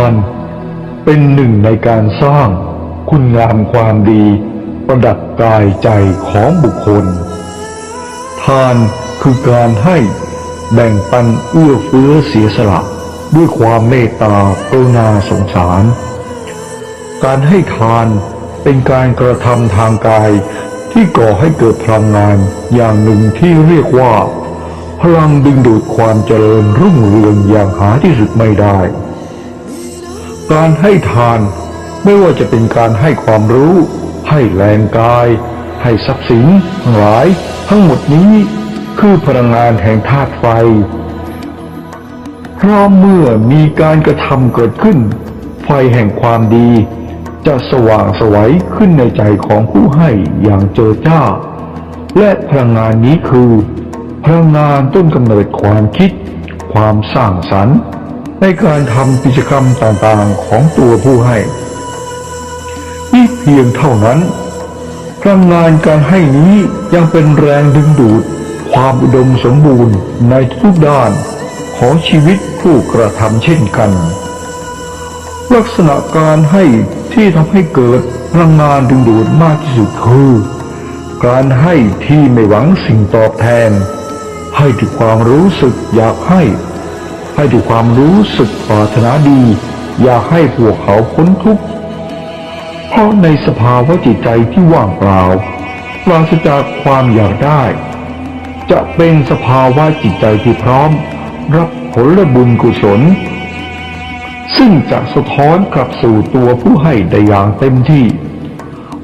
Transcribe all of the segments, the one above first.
านเป็นหนึ่งในการสร้างคุณงามความดี ประดับกายใจของบุคคล ทานคือการให้แบ่งปันเอื้อเฟื้อเสียสละ ด้วยความเมตตากรุณาสงสาร การให้ทานเป็นการกระทำทางกายที่ก่อให้เกิดพลังงานอย่างหนึ่งที่เรียกว่า พลังดึงดูดความเจริญรุ่งเรืองอย่างหาที่สุดไม่ได้ การให้ทานไม่ว่าจะเป็นการให้ความรู้ ให้แรงกาย ให้ทรัพย์สินทั้งหลาย ทั้งหมดนี้คือพลังงานแห่งธาตุไฟ เพราะเมื่อมีการกระทำเกิดขึ้น ไฟแห่งความดี จะสว่างไสวัยขึ้นในใจของผู้ให้อย่างเจอจ้า และพลังงานนี้คือ พลังงานต้นกำเนิดความคิด ความสร้างสรรค์ ในการทำกิจกรรมต่างๆของตัวผู้ให้นี่เพียงเท่านั้นพลังงานการให้นี้ยังเป็นแรงดึงดูด ความอุดมสมบูรณ์ในทุกด้านของชีวิตผู้กระทำเช่นกัน ลักษณะการให้ที่ทำให้เกิดพลังงานดึงดูดมากที่สุดคือ การให้ที่ไม่หวังสิ่งตอบแทน ให้ด้วยความรู้สึกอยากให้ ให้ด้วยความรู้สึกปรารถนาดี อย่าให้พวกเขาพ้นทุกข์ เพราะในสภาวะจิตใจที่ว่างเปล่าปราศจากความอยากได้ จะเป็นสภาวะจิตใจที่พร้อม รับผลบุญกุศล ซึ่งจะสะท้อนกลับสู่ตัวผู้ให้ได้อย่างเต็มที่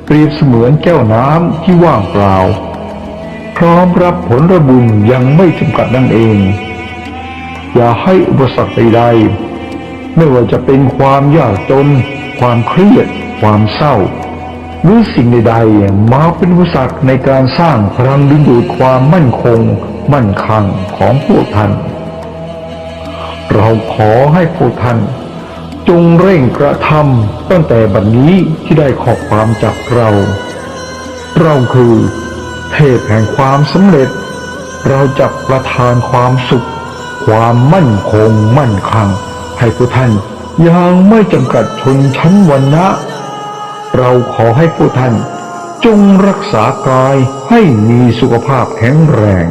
เปรียบเสมือนแก้วน้ำที่ว่างเปล่า พร้อมรับผลบุญยังไม่จำกัดนั่นเอง อย่าให้อุปสรรคใดๆไม่ว่าจะเป็นความยากจน ความเครียด ความเศร้า หรือสิ่งใดๆมาเป็นอุปสรรคในการสร้างพลังดึงดูดความมั่นคง มั่นคงของพวกท่าน เราขอให้พวกท่าน จงเร่งกระทำตั้งแต่บัดนนี้ที่ได้ขอบความจากเรา เราคือเทพแห่งความสำเร็จ เราจะประทานความสุข ความมั่นคงมั่นคงให้ผู้ท่านอย่างไม่จำกัดชนชั้นวรรณะ เราขอให้ผู้ท่านจงรักษากายให้มีสุขภาพแข็งแรง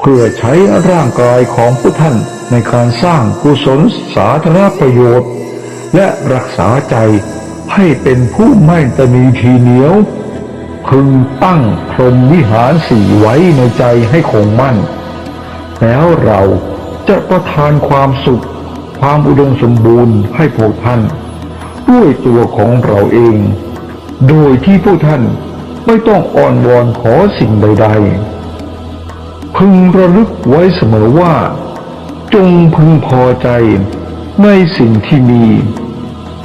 เพื่อใช้ร่างกายของผู้ท่านในการสร้างกุศลสาธารณประโยชน์ และรักษาใจให้เป็นผู้ไม่ตนีทีเหนียวพึงตั้งพรหมวิหารสี่ไว้ในใจให้คงมั่น แล้วเราจะประทานความสุข ความอุดมสมบูรณ์ให้พวกท่าน ด้วยตัวของเราเอง โดยที่พวกท่านไม่ต้องอ้อนวอนขอสิ่งใด ๆ พึงระลึกไว้เสมอว่า จงพึงพอใจในสิ่งที่มี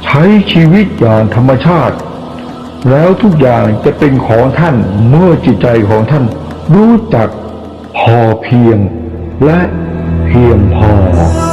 ใช้ชีวิตอย่างธรรมชาติ แล้วทุกอย่างจะเป็นของท่านเมื่อจิตใจของท่านรู้จักพอเพียง และเพียงพอ